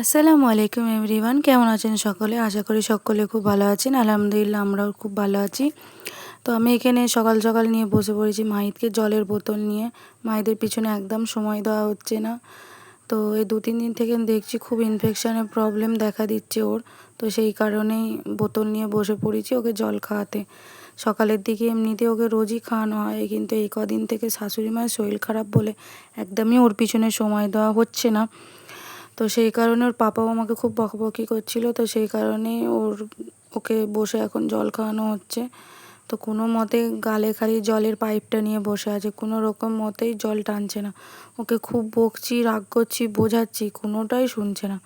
আসসালামু আলাইকুম এভরিওয়ান, কেমন আছেন সকলে? আশা করি সকলে খুব ভালো আছেন। আলহামদুলিল্লাহ আমরাও খুব ভালো আছি। তো আমি এখানে সকাল সকাল নিয়ে বসে পড়েছি মাহিতকে জলের বোতল নিয়ে। মাহিদের পিছনে একদম সময় দেওয়া হচ্ছে না। তো এই দু, তিন দিন থেকে দেখছি খুব ইনফেকশানের প্রবলেম দেখা দিচ্ছে ওর। তো সেই কারণেই বোতল নিয়ে বসে পড়েছি ওকে জল খাওয়াতে। সকালের দিকে এমনিতে ওকে রোজই খাওয়ানো হয়, কিন্তু এই কদিন থেকে শাশুড়ি মায়ের শরীর খারাপ বলে একদমই ওর পিছনে সময় দেওয়া হচ্ছে না। তো সেই কারণে ওর পাপাও আমাকে খুব বকবকি করছিল, তো সেই কারণে ওর, ওকে বসে এখন জল খাওয়ানো হচ্ছে। তো কোনো মতে গালে খালি জলের পাইপটা নিয়ে বসে আছে, কোনো রকম মতেই জল টানছে না। ওকে খুব বকছি, রাগ করছি, বোঝাচ্ছি, কোনোটাই শুনছে না।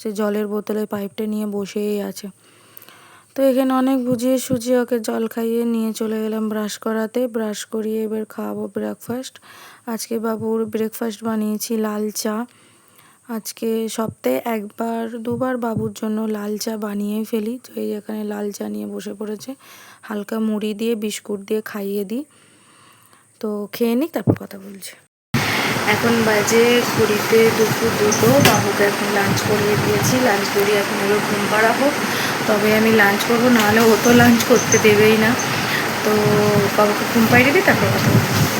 সে জলের বোতলে পাইপটা নিয়ে বসেই আছে। তো এখানে অনেক বুঝিয়ে সুঝিয়ে ওকে জল খাইয়ে নিয়ে চলে গেলাম ব্রাশ করাতে। ব্রাশ করিয়ে এবার খাওয়াবো ব্রেকফাস্ট আজকে বাবুর ব্রেকফাস্ট বানিয়েছি লাল চা। আজকে সপ্তাহে একবার, দুবার বাবুর জন্য লাল চা বানিয়ে ফেলি। তো এই এখানে লাল চা নিয়ে বসে পড়েছে। হালকা মুড়ি দিয়ে, বিস্কুট দিয়ে খাইয়ে দিই। তো খেয়ে নিই তারপর কথা বলছি। এখন বাজে ঘড়িতে দুপুর দুটো। বাবুকে এখন লাঞ্চ করিয়ে দিয়েছি। লাঞ্চ করিয়ে এখন এবার ঘুম পাড়াবো। তবে আমি লাঞ্চ করব, নাহলে ও তো লাঞ্চ করতে দেবেই না। তো বাবুকে ঘুম পাড়িয়ে দিই, তারপর কথা বলব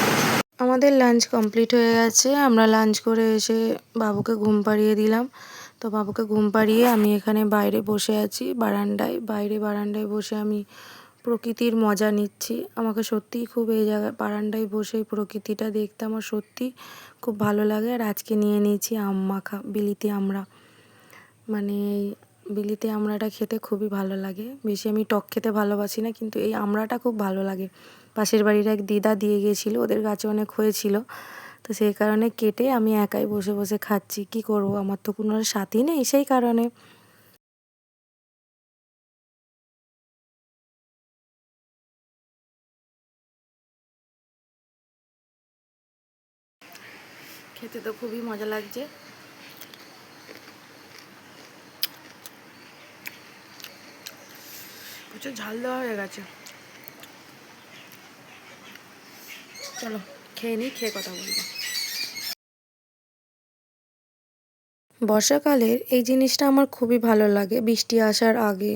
আমাদের লাঞ্চ কমপ্লিট হয়ে গেছে। আমরা লাঞ্চ করে এসে বাবুকে ঘুম পাড়িয়ে দিলাম। তো বাবুকে ঘুম পাড়িয়ে আমি এখানে বাইরে বসে আছি, বারান্দায়। বাইরে বারান্দায় বসে আমি প্রকৃতির মজা নিচ্ছি। আমাকে সত্যিই খুব এই জায়গায়, বারান্দায় বসে প্রকৃতিটা দেখতে আমার সত্যি খুব ভালো লাগে। আর আজকে নিয়ে নিয়েছি আম মাখা, বিলিতি আমরা। মানে বিলিতি আমড়াটা খেতে খুবই ভালো লাগে। বেশি আমি টক খেতে ভালোবাসি না, কিন্তু এই আমড়াটা খুব ভালো লাগে। পাশের বাড়ির এক দিদা দিয়ে গিয়েছিল, ওদের গাছে অনেক হয়েছিল। তো সেই কারণে কেটে আমি একাই বসে বসে খাচ্ছি। কি করব? আমার তো কোনো সাথী নেই সেই কারণে। খেতে তো খুবই মজা লাগছে। প্রচুর ঝাল দেওয়া হয়ে গেছে। চলো, খেয়ে নিই, খেয়ে কথা বলব। বর্ষাকালের এই জিনিসটা আমার খুবই ভালো লাগে, বৃষ্টি আসার আগে।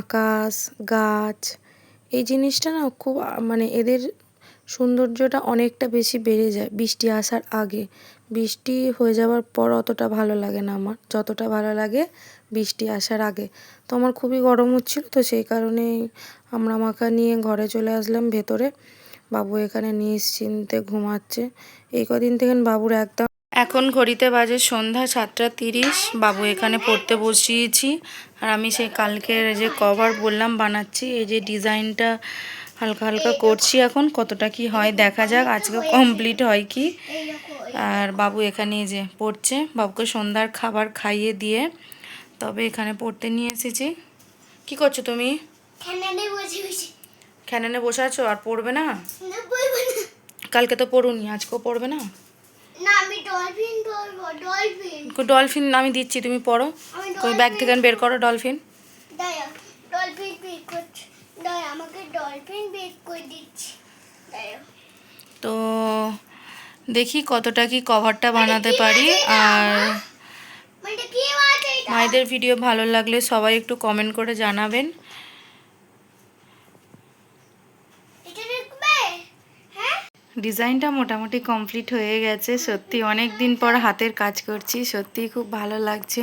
আকাশ, গাছ, এই জিনিসটা না খুব মানে এদের সৌন্দর্যটা অনেকটা বেশি বেড়ে যায় বৃষ্টি আসার আগে। বৃষ্টি হয়ে যাওয়ার পর অতটা ভালো লাগে না আমার, যতটা ভালো লাগে বৃষ্টি আসার আগে। তো আমার খুবই গরম হচ্ছিল, তো সেই কারণে আমরা মাখা নিয়ে ঘরে চলে আসলাম ভেতরে। বাবু এখানে নিশ্চিন্তে ঘুমাচ্ছে। এই কদিন থেকে বাবুর একদম এখন ঘড়িতে বাজে সন্ধ্যা সাতটা তিরিশ। বাবু এখানে পড়তে বসিয়েছি। আর আমি সেই কালকের যে কভার বললাম বানাচ্ছি, এই যে ডিজাইনটা হালকা হালকা করছি এখন, কতটা কি হয় দেখা যাক, আজকে কমপ্লিট হয় কি। আর বাবু এখানে যে পড়ছে। বাবুকে সন্ধ্যার খাবার খাইয়ে দিয়ে তবে এখানে পড়তে নিয়ে এসেছি। কি করছ তুমি? খ্যানানে বসে আছো আর পড়বে না? কালকে তো পড়ুনি আজকেও পড়বে না? ডলফিন আমি দিচ্ছি তুমি পড়ো। তুমি ব্যাগ থেকে বের করো ডলফিন। তো দেখি কতটা কি কভারটা বানাতে পারি আর মায়েদের ভিডিও ভালো লাগলে সবাই একটু কমেন্ট করে জানাবেন। দেখবে? হ্যাঁ? ডিজাইনটা মোটামুটি কমপ্লিট হয়ে গেছে। সত্যি অনেক দিন পর হাতের কাজ করছি। সত্যি খুব ভালো লাগছে।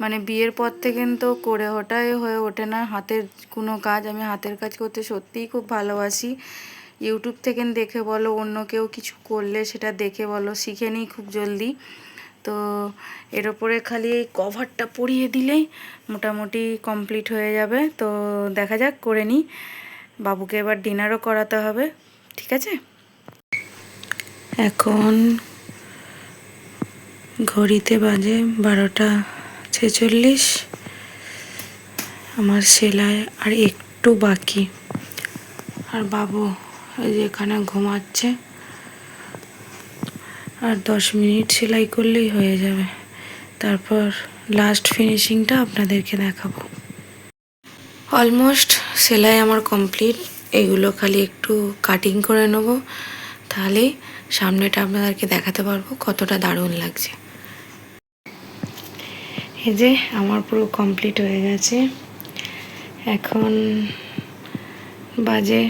মানে বিয়ের পর থেকে তো করে ওটাই হয়ে ওঠে না। হাতের কোনো কাজ আমি হাতের কাজ করতে সত্যিই খুব ভালোবাসি। ইউটিউব থেকে দেখে বলো অন্য কেউ কিছু করলে সেটা দেখে বলো শিখে নিই খুব জলদি। তো এর ওপরে খালি এই কভারটা পরিয়ে দিলেই মোটামুটি কমপ্লিট হয়ে যাবে। তো দেখা যাক, করে নিই। বাবুকে এবার ডিনারও করাতে হবে, ঠিক আছে? এখন ঘড়িতে বাজে বারোটা ছেচল্লিশ। আমার সেলাই আর একটু বাকি। আর বাবু এই যে এখানে ঘুমাচ্ছে। আর দশ মিনিট সেলাই করলেই হয়ে যাবে। তারপর লাস্ট ফিনিশিংটা আপনাদেরকে দেখাবো। অলমোস্ট সেলাই আমার কমপ্লিট এগুলো খালি একটু কাটিং করে নেব। তাহলেই সামনেটা আপনাদেরকে দেখাতে পারব কতটা দারুণ লাগছে। এই যে আমার পুরো কমপ্লিট হয়ে গেছে। এখন বাজে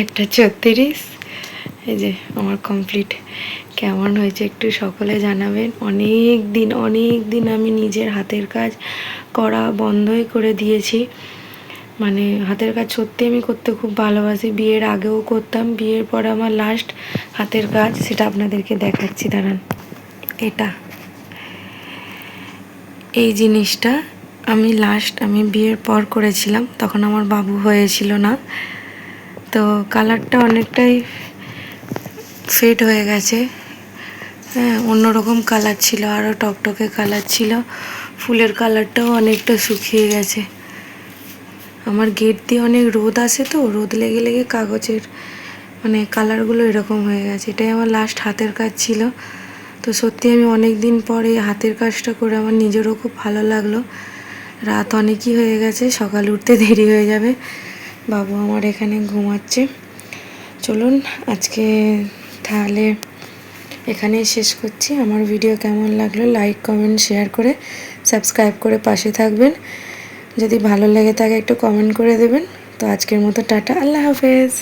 একটা ছত্রিশ। এই যে আমার কমপ্লিট কেমন হয়েছে একটু সকলে জানাবেন। অনেক দিন অনেক দিন আমি নিজের হাতের কাজ করা বন্ধই করে দিয়েছি। মানে হাতের কাজ সত্যি আমি করতে খুব ভালোবাসি। বিয়ের আগেও করতাম, বিয়ের পর আমার লাস্ট হাতের কাজ সেটা আপনাদেরকে দেখাচ্ছি, দাঁড়ান। এটা। এই জিনিসটা আমি লাস্ট আমি বিয়ের পর করেছিলাম, তখন আমার বাবু হয়েছিল না। তো কালারটা অনেকটাই ফেড হয়ে গেছে। হ্যাঁ অন্যরকম কালার ছিল আরও টকটকে কালার ছিল। ফুলের কালারটাও অনেকটা শুকিয়ে গেছে। আমার গেট দিয়ে অনেক রোদ আসে তো, রোদ লেগে লেগে কাগজের মানে কালারগুলো এরকম হয়ে গেছে। এটাই আমার লাস্ট হাতের কাজ ছিল। তো সত্যি আমি অনেক দিন পরে হাতের কাজটা করে আমার নিজেরও খুব ভালো লাগল। রাত অনেকই হয়ে গেছে, সকাল উঠতে দেরি হয়ে যাবে। বাবু আমার এখানে ঘুমাচ্ছে। চলুন, আজকে তাহলে এখানেই শেষ করছি। আমার ভিডিও কেমন লাগল লাইক কমেন্ট শেয়ার করে সাবস্ক্রাইব করে পাশে থাকবেন। যদি ভালো লেগে থাকে একটু কমেন্ট করে দেবেন। তো আজকের মতো টাটা, আল্লাহ হাফেজ।